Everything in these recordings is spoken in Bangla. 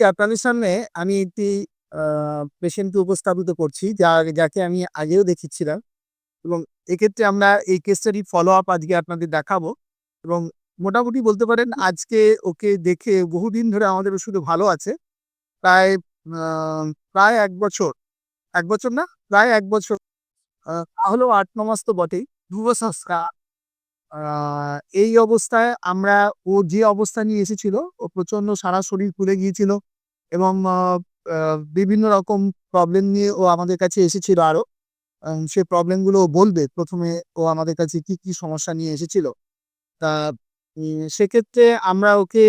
আপনাদের সামনে আমি একটি পেশেন্টকে উপস্থাপিত করছি, যা, যাকে আমি আগেও দেখিয়েছিলাম এবং এক্ষেত্রে আমরা এই কেস স্টাডি ফলো আপ আজকে আপনাদের দেখাবো এবং মোটামুটি বলতে পারেন আজকে ওকে দেখে বহুদিন ধরে আমাদের ওষুধে ভালো আছে। প্রায় প্রায় এক বছর এক বছর না? প্রায় এক বছর তাহলেও আট, ন মাস তো বটেই। দু বছর এই অবস্থায় আমরা ও যে অবস্থা নিয়ে এসেছিল ও প্রচণ্ড সারা শরীর ফুলে গিয়েছিল এবং বিভিন্ন রকম প্রবলেম নিয়ে ও আমাদের কাছে এসেছিল আরও। সে প্রবলেমগুলো ও বলবে প্রথমে ও আমাদের কাছে কি কি সমস্যা নিয়ে এসেছিল। তা সেক্ষেত্রে আমরা ওকে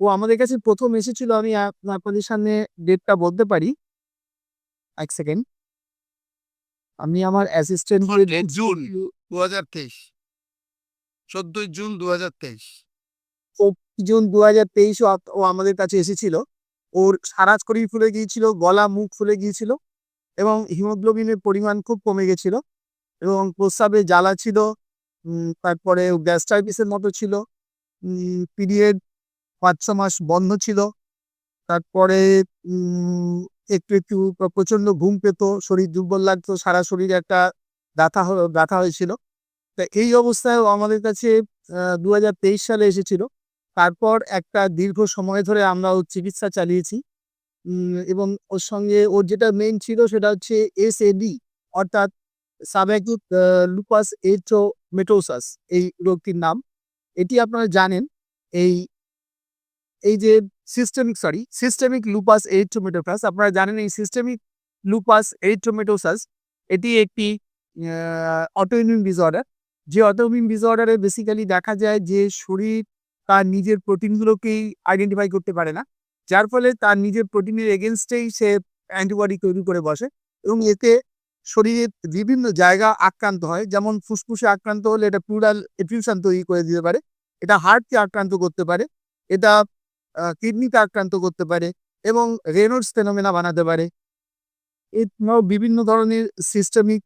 ও আমাদের কাছে প্রথম এসেছিল আমি আপ- আপনাদের সামনে ডেটটা বলতে পারি। এক সেকেন্ড আমি আমার অ্যাসিস্ট্যান্ট জুন দু হাজার তেইশ। চোদ্দই জুন দু হাজার তেইশ জুন দু হাজার তেইশ ও আমাদের কাছে এসেছিল। ওর সারা শরীর ফুলে গিয়েছিল, গলা মুখ ফুলে গিয়েছিল এবং হিমোগ্লোবিনের পরিমাণ খুব কমে গেছিল এবং প্রস্রাবে জ্বালা ছিল তারপরে গ্যাস্ট্রাইটিসের মতো ছিল পিরিয়ড পাঁচ, ছ মাস বন্ধ ছিল। তারপরে একটু একটু প্র- প্রচণ্ড ঘুম পেত, শরীর দুর্বল লাগতো, সারা শরীরে একটা ব্যথা ব্যথা হয়েছিল। তা এই অবস্থায় আমাদের কাছে দু হাজার তেইশ সালে এসেছিল। তারপর একটা দীর্ঘ সময় ধরে আমরা ওর চিকিৎসা চালিয়েছি। এবং ওর সঙ্গে ওর যেটা মেইন ছিল সেটা হচ্ছে এস এডি অর্থাৎ সাবেকুত লুপাস এইট্রোমেটোসাস এই রোগটির নাম। এটি আপনারা জানেন, এই এই যে systemic sorry systemic lupus erythematosus আপনারা জানেন এই সিস্টেমিক লুপাস এইট্রোমেটোসাস এটি একটি অটোইমিউন ডিসঅর্ডার যে অটোইমিউন ডিসঅর্ডারে বেসিক্যালি দেখা যায় যে শরীর তার নিজের প্রোটিনগুলোকেই আইডেন্টিফাই করতে পারে না। যার ফলে তার নিজের প্রোটিনের এগেনস্টেই সে অ্যান্টিবডি তৈরি করে বসে এবং এতে শরীরের বিভিন্ন জায়গা আক্রান্ত হয়। যেমন ফুসফুসে আক্রান্ত হলে এটা প্লুরাল এফিউশন তৈরি করে দিতে পারে, এটা হার্টকে আক্রান্ত করতে পারে, এটা কিডনিতে আক্রান্ত করতে পারে এবং রেনোডস ফেনোমেনা বানাতে পারে। এছাড়াও বিভিন্ন ধরনের সিস্টেমিক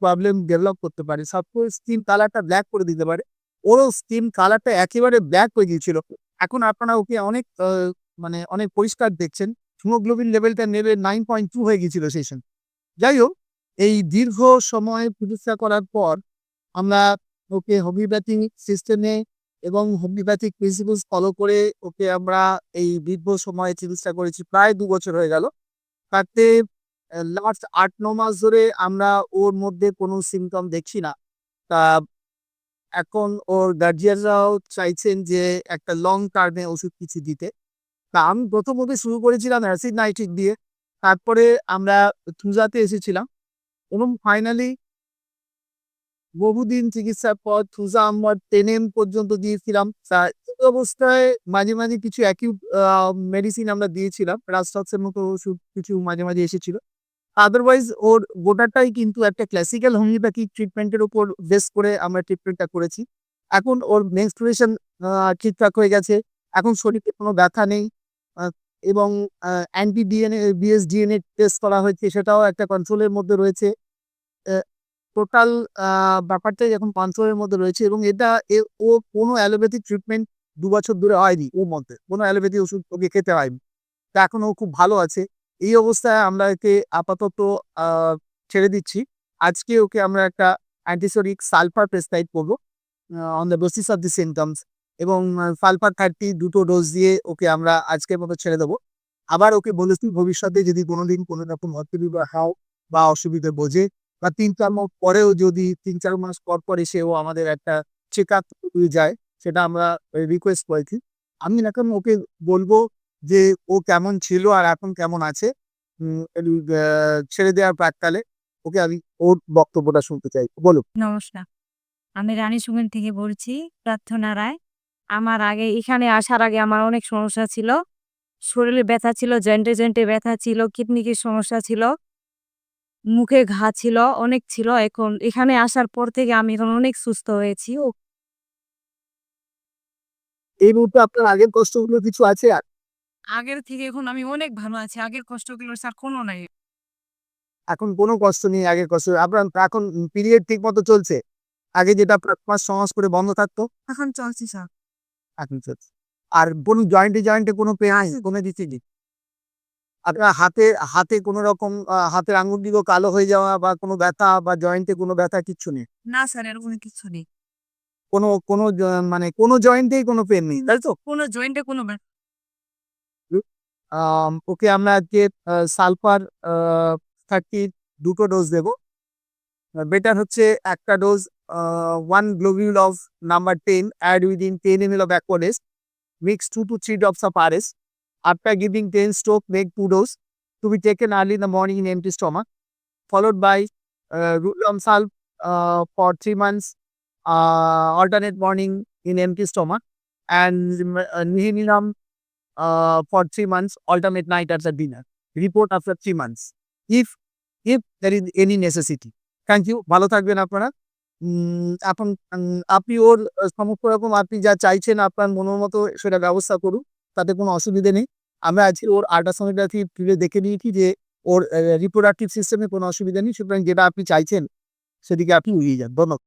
প্রবলেম ডেভেলপ করতে পারে। সাপোজ স্কিন কালারটা ব্ল্যাক করে দিতে পারে। ওরও স্কিন কালারটা একেবারে ব্ল্যাক হয়ে গিয়েছিল। এখন আপনারা ওকে অনেক মানে অনেক পরিষ্কার দেখছেন। হিমোগ্লোবিন লেভেলটা নেবে নাইন পয়েন্ট টু হয়ে গিয়েছিল সেই সময় যাই হোক, এই দীর্ঘ সময় চিকিৎসা করার পর আমরা ওকে হোমিওপ্যাথিক সিস্টেমে এবং হোমিওপ্যাথিক প্রিন্সিপালস ফলো করে ওকে আমরা এই দীর্ঘ সময়ে চিকিৎসা করেছি। প্রায় দু বছর হয়ে গেল। তাতে লাস্ট আট, ন মাস ধরে আমরা ওর মধ্যে কোনো সিমটম দেখছি না। তা এখন ওর গার্জিয়ানরাও চাইছেন যে একটা লং টার্মে ওষুধ কিছু দিতে। তা আমি প্রথমত শুরু করেছিলাম অ্যাসিড নাইট্রিক দিয়ে। তারপরে আমরা থুজাতে এসেছিলাম। এবং ফাইনালি বহুদিন চিকিৎসার পর থুজা আমরা টেনেম পর্যন্ত দিয়েছিলাম। তা এই অবস্থায় মাঝে মাঝে কিছু অ্যাকিউট মেডিসিন আমরা দিয়েছিলাম। রাস্টক্সের মতো ওষুধ কিছু মাঝে মাঝে এসেছিল। আদারওয়াইজ ওর গোটাটাই কিন্তু একটা ক্লাসিক্যাল হোমিওপ্যাথিক ট্রিটমেন্টের উপর বেস করে আমরা ট্রিটমেন্টটা করেছি। এখন ওর মেনস্ট্রুয়েশন ঠিকঠাক হয়ে গেছে। এখন শরীরে কোনো ব্যথা নেই এবং anti DNA DS DNA test করা হয়েছে, সেটাও একটা কন্ট্রোলের মধ্যে রয়েছে। টোটাল ব্যাপারটাই এখন কন্ট্রোলের মধ্যে রয়েছে এবং এটা ও কোনো অ্যালোপ্যাথিক ট্রিটমেন্ট দু বছর ধরে হয়নি, ওর মধ্যে। কোনো অ্যালোপ্যাথি ওষুধ ওকে খেতে হয়নি। তা এখন ও খুব ভালো আছে। এই অবস্থায় আমরা একে আপাতত ছেড়ে দিচ্ছি। আজকে ওকে আমরা একটা অ্যান্টিসোরিক সালফার প্রেসক্রাইব করব on the basis of the symptoms এবং সালফার থার্টি দুটো ডোজ দিয়ে ওকে আমরা আজকের মতো ছেড়ে দেবো। আবার ওকে বলেছি ভবিষ্যতে যদি কোনোদিন কোনো রকম অসুবিধা হাও বা অসুবিধা বোঝে বা তিন চার মাস পরেও যদি, তিন চার মাস পর পর এসে ও আমাদের একটা চেক আপ যায়, সেটা আমরা রিকোয়েস্ট করেছি। আমি এখন ওকে বলব যে ও কেমন ছিল আর এখন কেমন আছে ছেড়ে দেওয়ার প্রাককালে ওকে আমি ওর বক্তব্যটা শুনতে চাই। বলো নমস্কার। আমি রানী সুগেন থেকে বলছি প্রার্থনা রায়। আমার আগে এখানে আসার আগে আমার অনেক সমস্যা ছিল। শরীরে ব্যথা ছিল জয়েন্টে জয়েন্টে ব্যথা ছিল কিডনির সমস্যা ছিল মুখে ঘা ছিল অনেক ছিল। এখন এখানে আসার পর থেকে আমি এখন অনেক সুস্থ হয়েছি। ও এই মুহূর্তে আপনার আগের কষ্টগুলো কিছু আছে আর? আগের থেকে এখন আমি অনেক ভালো আছি। আগের কষ্টগুলো স্যার কোনো নাই। এখন কোনো কষ্ট নেই আগের কষ্ট। আপনার এখন পিরিয়ড ঠিক মতো চলছে? আগে যেটা মাস করে বন্ধ থাকতো? এখন চলছি স্যার এখন চলছে। আর কোনো জয়েন্টে জয়েন্টে কোনো পেন কমে দিচ্ছে নি আপনার হাতে হাতে কোনো রকম হাতের আঙুল দিকেও কালো হয়ে যাওয়া বা কোনো ব্যথা বা জয়েন্টে কোনো ব্যথা কিচ্ছু নেই? না স্যার এরকম কিছু নেই। কোনো কোনো মানে কোনো জয়েন্টেই কোনো পেন নেই তাই তো? কোনো জয়েন্টে কোনো ওকে আমরা আজকে সালফার থার্টি দুটো ডোজ দেব। বেটার হচ্ছে একটা dose one globule of number ten add with ten M L of aqueous mix two to three drops of R S after giving ten stroke make two dose to be taken early in the morning in empty stomach followed by রুলম sulph for three months alternate morning in empty stomach and নিহিনাম uh, for three months, alternate night at the dinner. Report after three months, if if there is any necessity. Thank you. ভালো থাকবেন আপনারা। এখন আপনি ওর সমস্ত রকম আপনি যা চাইছেন আপনার মনের মতো সেটা ব্যবস্থা করুন। তাতে কোনো অসুবিধে নেই। আমরা আজকে ওর আল্ট্রাসোনোগ্রাফি তুলে দেখে নিয়েছি যে ওর রিপ্রোডাক্টিভ সিস্টেমে কোনো অসুবিধা নেই। সুতরাং যেটা আপনি চাইছেন সেদিকে আপনি এগিয়ে যান। ধন্যবাদ।